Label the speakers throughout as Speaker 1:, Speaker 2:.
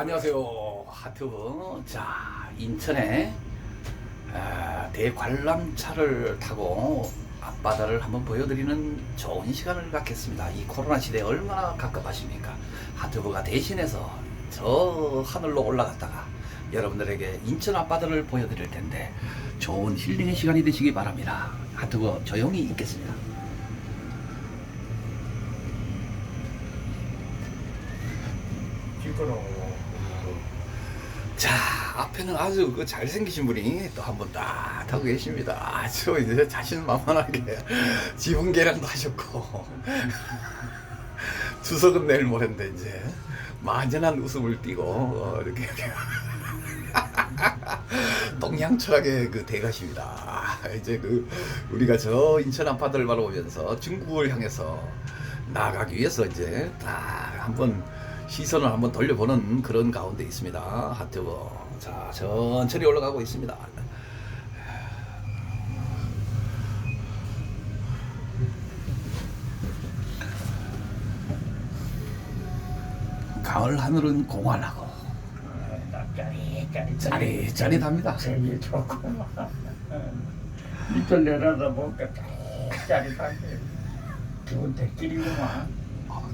Speaker 1: 안녕하세요 하트브 자 인천에 아, 대관람차를 타고 앞바다를 한번 보여드리는 좋은 시간을 갖겠습니다. 이 코로나 시대에 얼마나 갑갑하십니까? 하트브가 대신해서 저 하늘로 올라갔다가 여러분들에게 인천 앞바다를 보여드릴 텐데 좋은 힐링의 시간이 되시기 바랍니다. 하트브 조용히 있겠습니다. 자, 앞에는 아주 그 잘생기신 분이 또 한 분딱 타고 계십니다. 아주 이제 자신만만하게 지붕 계량도 하셨고 추석은 내일 모레인데 이제 만연한 웃음을 띠고 어, 이렇게 이렇게 동양 철학의 그 대가십니다. 이제 그 우리가 저 인천 앞바다를 바라보면서 중국을 향해서 나아가기 위해서 이제 딱 한번 시선을 한번 돌려보는 그런 가운데 있습니다. 하트버. 자, 천천히 올라가고 있습니다. 가을 하늘은 공활하고. 짜릿짜릿합니다.
Speaker 2: 제일 좋구만. 밑을 내려다 보니까 짜릿짜릿한데. 기분 대길이구만.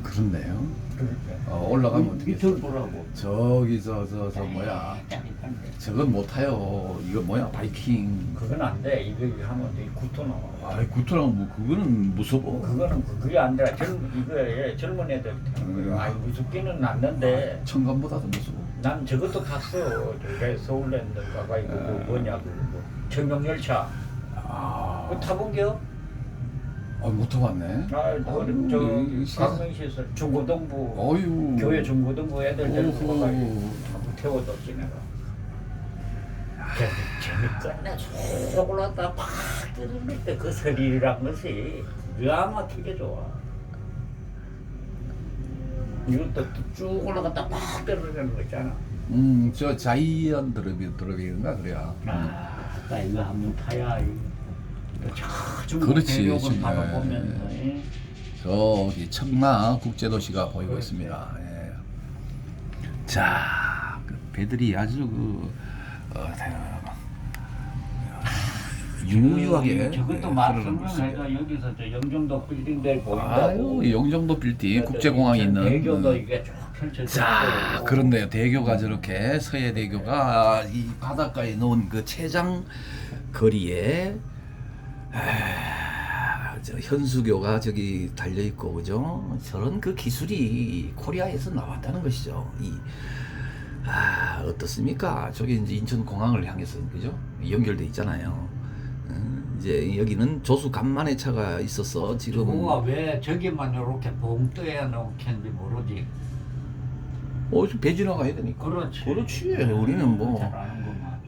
Speaker 1: 아, 그렇네요.
Speaker 2: 그러니까.
Speaker 1: 어, 올라가면 어떻게
Speaker 2: 밑을 보라고.
Speaker 1: 저기 저 저 저 뭐야
Speaker 2: 짜릿한데.
Speaker 1: 저건 못 타요 이거 뭐야 바이킹
Speaker 2: 그건 안 돼. 이거 하면 돼. 구토 나와.
Speaker 1: 아이 구토랑 뭐 그거는 무서워
Speaker 2: 그거는 그- 그게 안 돼. 젊 이거에 젊은 애들 타는 거예요. 아이 무섭기는 않는데.
Speaker 1: 청감보다 더 무서워
Speaker 2: 난 저것도 탔어. 저게 서울랜드 가가 이거 그 뭐냐 그 뭐, 청룡열차.
Speaker 1: 아,
Speaker 2: 그거 타본겨?
Speaker 1: 아, 못 타봤네
Speaker 2: 아, 그럼 저 강릉시에서 중고등부
Speaker 1: 어유
Speaker 2: 교회 중고등부 애들 데리고. 가가지고 한번 태워줬지 내가. 재밌- 재밌겠네. 쭉 올랐다 팍 뜨는 때그 소리란 것이 기가 막히게 좋아. 이것도 쭉 올라갔다 팍 떨어지는 거 있잖아.
Speaker 1: 음 저 자이언 드럽이 드럽이인가 그래야
Speaker 2: 아, 나 이거 한번 타야 이- 저 중국
Speaker 1: 그렇지,
Speaker 2: 대륙을
Speaker 1: 지금.
Speaker 2: 바라보면 예.
Speaker 1: 저기 청라 국제도시가 보이고 있습니다 예. 자 그 배들이 아주 그 어, 유유하게
Speaker 2: 저것도
Speaker 1: 예,
Speaker 2: 말씀을
Speaker 1: 흐르고 있습니다.
Speaker 2: 해가 여기서 저 영종도 빌딩들 보인다고.
Speaker 1: 아유 영종도 빌딩 국제공항이 있는
Speaker 2: 대교도
Speaker 1: 음.
Speaker 2: 이게 쭉 펼쳐져.
Speaker 1: 자,
Speaker 2: 있고.
Speaker 1: 그런데요. 대교가 저렇게 서해 대교가 이 바닷가에 놓은 그 최장 거리에 아, 저 현수교가 저기 달려 있고 그죠? 저런 그 기술이 코리아에서 나왔다는 것이죠. 이 아, 어떻습니까? 저기 이제 인천 공항을 향해서 그죠? 연결돼 있잖아요. 음, 이제 여기는 조수 간만의 차가 있어서 지금
Speaker 2: 저거가 왜 저기만 이렇게 봉 떠야 놓겠는지 모르지.
Speaker 1: 어, 배 지나가야 되니까.
Speaker 2: 그렇지.
Speaker 1: 그렇지. 우리는 뭐.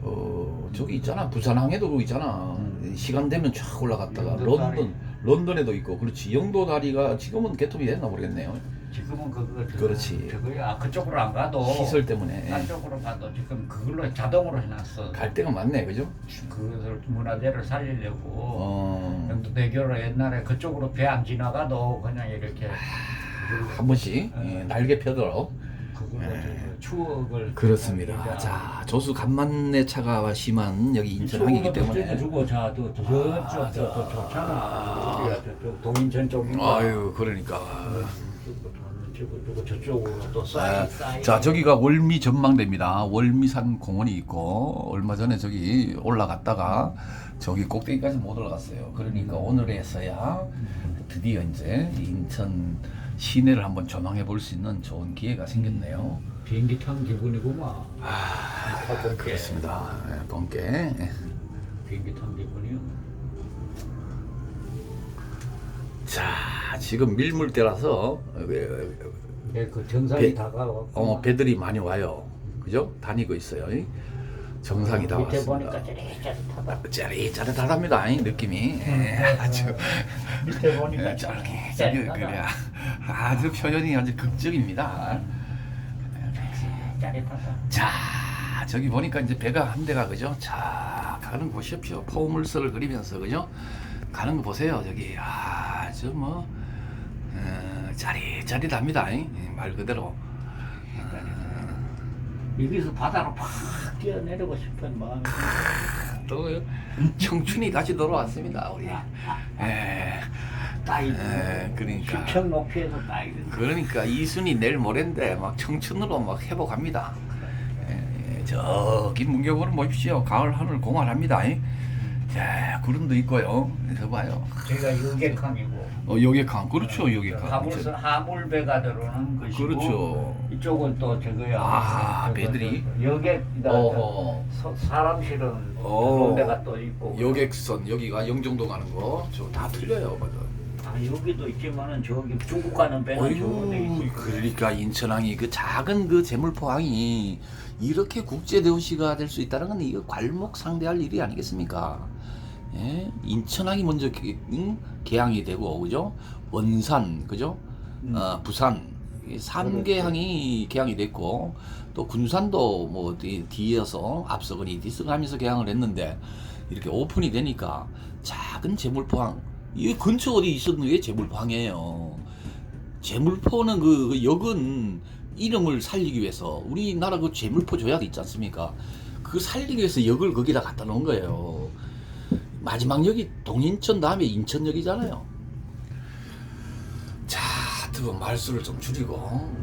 Speaker 1: 어 저기 있잖아 부산항에도 있잖아
Speaker 2: 음.
Speaker 1: 시간 되면 쫙 올라갔다가
Speaker 2: 영도 다리.
Speaker 1: 런던 런던에도 있고 그렇지 영도 다리가 지금은 개통이 됐나 모르겠네요
Speaker 2: 지금은 그거 저-
Speaker 1: 그렇지.
Speaker 2: 저거야 그쪽으로 안 가도
Speaker 1: 시설 때문에
Speaker 2: 딴 쪽으로 가도 지금 그걸로 자동으로 해놨어.
Speaker 1: 갈 데가 많네 그죠
Speaker 2: 그것을 문화재를 살리려고.
Speaker 1: 어한
Speaker 2: 영도대교로 옛날에 그쪽으로 배 안 지나가도 그냥 이렇게
Speaker 1: 번씩 예, 날개 펴도록 네.
Speaker 2: 저 추억을
Speaker 1: 그렇습니다.
Speaker 2: 그러니까
Speaker 1: 자 조수 간만의 차가 심한 여기 인천항이기 때문에.
Speaker 2: 주고 자또 저쪽 저또 좋잖아 우리가 저쪽 동인천 쪽인가
Speaker 1: 아유 그러니까.
Speaker 2: 저쪽으로 또
Speaker 1: 아,
Speaker 2: 쌓이 쌓이.
Speaker 1: 자 저기가 월미 전망대입니다. 월미산 공원이 있고 얼마 전에 저기 올라갔다가 저기 꼭대기까지 못 올라갔어요. 그러니까 오늘에서야 드디어 이제 인천 시내를 한번 조망해 볼 수 있는 좋은 기회가 생겼네요.
Speaker 2: 비행기 탄 기분이구만
Speaker 1: 아
Speaker 2: 번개.
Speaker 1: 그렇습니다. 예, 번개. 예.
Speaker 2: 비행기 탄 기분이요
Speaker 1: 자 지금 밀물대라서
Speaker 2: 네, 그 정상이
Speaker 1: 배-
Speaker 2: 다가와
Speaker 1: 어, 배들이 많이 와요. 그죠? 다니고 있어요. 정상이 다
Speaker 2: 밑에
Speaker 1: 왔습니다.
Speaker 2: 보니까 짜릿짜릿하다
Speaker 1: 짜릿짜릿하답니다. 이 느낌이 예, 아주
Speaker 2: 밑에 보니까
Speaker 1: 예,
Speaker 2: 짜릿하다
Speaker 1: 그래 아주 표현이 아주 극적입니다.
Speaker 2: 짜릿하다
Speaker 1: 자 저기 보니까 이제 배가 한 대가 그죠? 자 가는 거 보십시오. 포물선을 그리면서 그죠? 가는 거 보세요. 저기 아주 뭐 어, 짜릿짜릿합니다. 이. 말 그대로. 어,
Speaker 2: 여기서 바다로 팍 뛰어내리고 싶은 마음이
Speaker 1: 또 청춘이 다시 돌아왔습니다 우리. 예.
Speaker 2: 따이
Speaker 1: 에, 그러니까.
Speaker 2: 수천 높이에서 따이
Speaker 1: 그러니까 이순이 내일 모레인데 막 청춘으로 막 회복합니다. 예, 저기 문경으로 보십시오. 가을 하늘 공활합니다. 이. 자 구름도 있고요. 그래서 봐요.
Speaker 2: 제가 여객함이고
Speaker 1: 어 여객항 그렇죠 여객항.
Speaker 2: 하물선 하물배가 들어오는 것이고
Speaker 1: 그렇죠.
Speaker 2: 이쪽은 또 저거야
Speaker 1: 아, 배들이?
Speaker 2: 저, 여객이다 사람 실은
Speaker 1: 어.
Speaker 2: 그런 데가 또 있고
Speaker 1: 여객선 여기가 영종도 가는 거 저 다 틀려요, 맞아.
Speaker 2: 아 여기도 있지만은 저기 중국 가는 배는 돼
Speaker 1: 어이구,
Speaker 2: 있어
Speaker 1: 그러니까 인천항이 그 작은 그 재물포항이 이렇게 국제 도시가 될 수 있다는 건 이거 괄목 상대할 일이 아니겠습니까? 예? 인천항이 먼저 개, 응? 개항이 되고 그죠? 원산 그죠?
Speaker 2: 음.
Speaker 1: 어, 부산 이 삼개항이 개항이 됐고 또 군산도 뭐 뒤에서 앞서거니 뒤서가면서 개항을 했는데 이렇게 오픈이 되니까 작은 재물포항 이 근처 어디 있었는 게 재물포항이에요. 재물포는 그, 그 역은 이름을 살리기 위해서 우리나라 그 재물포 조약이 있지 않습니까? 그 살리기 위해서 역을 거기다 갖다 놓은 거예요. 마지막 역이 동인천 다음에 인천역이잖아요. 자, 두번 말수를 좀 줄이고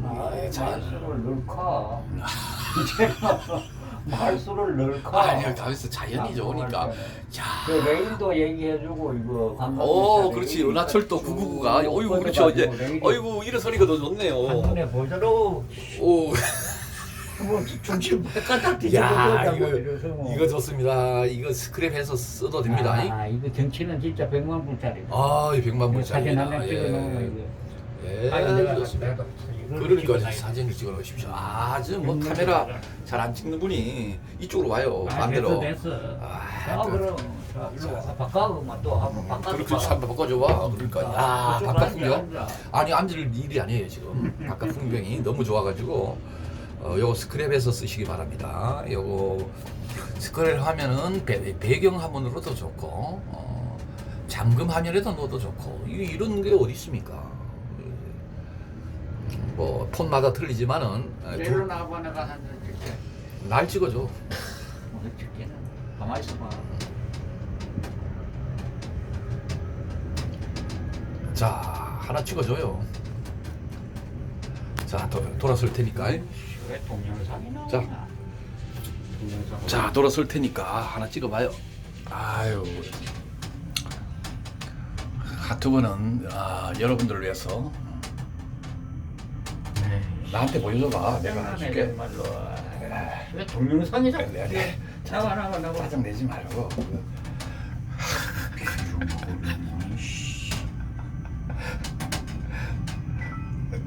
Speaker 2: 아,
Speaker 1: 예, 자,
Speaker 2: 말수를 넣을까 말수를 넣을까
Speaker 1: 아니야, 가면서 자연이 좋으니까. 자,
Speaker 2: 그 레일도 얘기해주고 이거
Speaker 1: 오, 그렇지. 은하철도 999가. 어이구, 그렇죠. 이제, 어이구, 이런 소리가 더 좋네요.
Speaker 2: 한눈에 보도록
Speaker 1: 오,
Speaker 2: 뭐 중심
Speaker 1: 야,
Speaker 2: 뒤집어보자고
Speaker 1: 이거,
Speaker 2: 이래서 뭐.
Speaker 1: 이거 좋습니다. 이거 스크랩해서 써도 됩니다.
Speaker 2: 아, 이거 정치는 진짜 백만 불짜리.
Speaker 1: 아, 이 백만 불짜리.
Speaker 2: 사진 한장 찍어 놓으면 이거.
Speaker 1: 예,
Speaker 2: 아니, 내가
Speaker 1: 좋습니다.
Speaker 2: 내가
Speaker 1: 그러니까
Speaker 2: 찍어놔야
Speaker 1: 사진을 찍어 놓으십시오. 아주 뭐
Speaker 2: 음,
Speaker 1: 카메라. 잘 안 찍는 분이 이쪽으로 와요.
Speaker 2: 아,
Speaker 1: 반대로.
Speaker 2: 됐어, 됐어.
Speaker 1: 아,
Speaker 2: 자,
Speaker 1: 또-
Speaker 2: 그럼 자, 일로 와. 바꿔만 또 한번 바꿔.
Speaker 1: 그렇게 한번 바꿔줘 봐. 그러니까 야
Speaker 2: 그쪽
Speaker 1: 바깥
Speaker 2: 앉아,
Speaker 1: 풍경.
Speaker 2: 앉아.
Speaker 1: 아니 앉을 일이 아니에요 지금. 바깥 풍경이 너무 좋아가지고 어, 요거 스크랩해서 쓰시기 바랍니다. 요거 스크랩 화면은 배, 배경 화면으로도 좋고 어, 잠금 화면에도 넣어도 좋고 이, 이런 게 어디 있습니까? 뭐 폰마다 틀리지만은 어, 두-
Speaker 2: 내려 나봐 내가 한잔 찍게.
Speaker 1: 날 찍어줘.
Speaker 2: 뭐 찍기는 가만 있어봐.
Speaker 1: 자 하나 찍어줘요. 자 도, 돌아설 테니까.
Speaker 2: 왜 동영상이 나오냐?
Speaker 1: 자.
Speaker 2: 동영상.
Speaker 1: 자 돌아설 테니까 하나 찍어봐요. 아유 하트브는 아, 여러분들을 위해서 나한테 보여줘봐. 내가 해줄게.
Speaker 2: 말로. 왜 동영상이 자꾸
Speaker 1: 그래, 그래.
Speaker 2: 나와 나와 나와.
Speaker 1: 짜증 내지 말고.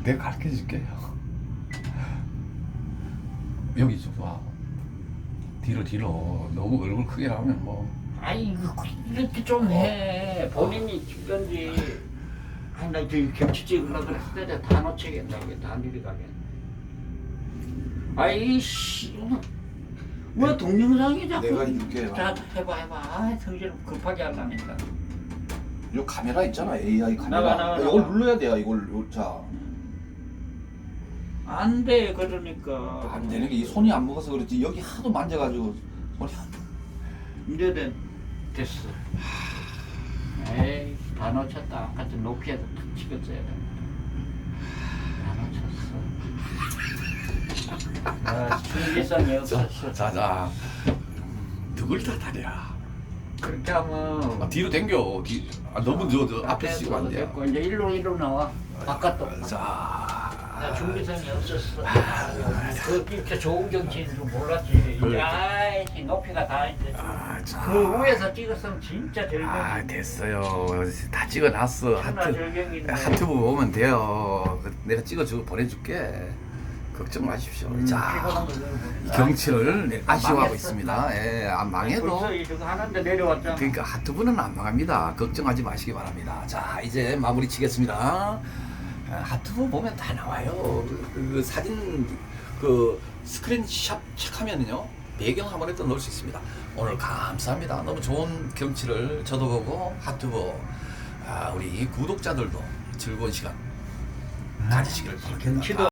Speaker 1: 내가 가르쳐 줄게요. 여기 좀 와. 뒤로 뒤로 너무 얼굴 크게 나오면 뭐
Speaker 2: 아이 이렇게 좀 해. 본인이 찍은지. 아나 저기 김치 찍으려고 그랬을 때다 놓치겠다. 이게 다 가게. 아이씨. 뭐 동영상이 자꾸.
Speaker 1: 내가 이렇게
Speaker 2: 자 해봐 해봐. 아 성질 급하게 하려니까.
Speaker 1: 요 카메라 있잖아 AI 카메라
Speaker 2: 나가, 나가,
Speaker 1: 이걸
Speaker 2: 나가.
Speaker 1: 눌러야 돼요 이걸 요- 자.
Speaker 2: 안 돼 그러니까.
Speaker 1: 안 되는 게 이 손이 안 먹어서 그렇지 여기 하도 만져가지고 손이 안
Speaker 2: 이제 된 됐어. 에이 다 놓쳤다. 아까 전 높이에서 탁 찍었어야 돼. 다 놓쳤어. 아, 준비성이 없었어.
Speaker 1: 자자 누굴 탓하냐
Speaker 2: 그렇게 하면
Speaker 1: 아, 뒤로 당겨 뒤, 아, 너무 저, 저 앞에 쓰고 안
Speaker 2: 됐고, 이제 일로 일로 나와. 바깥도.
Speaker 1: 자
Speaker 2: 나 준비성이 없었어. 그 이렇게 좋은 경치인 줄 몰랐지.
Speaker 1: 그래.
Speaker 2: 아이 높이가 다 이제.
Speaker 1: 아, 자.
Speaker 2: 그 위에서 찍었으면 진짜 절경이.
Speaker 1: 아 됐어요 다 찍어놨어 하트
Speaker 2: 절경인데.
Speaker 1: 하트부 오면 돼요 그, 내가 찍어주고 보내줄게 걱정 마십시오
Speaker 2: 음,
Speaker 1: 자. 경치를 네, 아쉬워하고
Speaker 2: 망했어.
Speaker 1: 있습니다 예, 안 망해도
Speaker 2: 벌써 이거 하는데 내려왔잖아.
Speaker 1: 그러니까 하트부는 안 망합니다. 걱정하지 마시기 바랍니다. 자 이제 마무리 치겠습니다. 아, 하트부 보면 다 나와요. 그, 그 사진 그 스크린샷 체크하면요 배경 화면에도 넣을 수 있습니다. 오늘 감사합니다. 너무 좋은 경치를 저도 보고 하트부 아, 우리 구독자들도 즐거운 시간 가지시기를 바랍니다.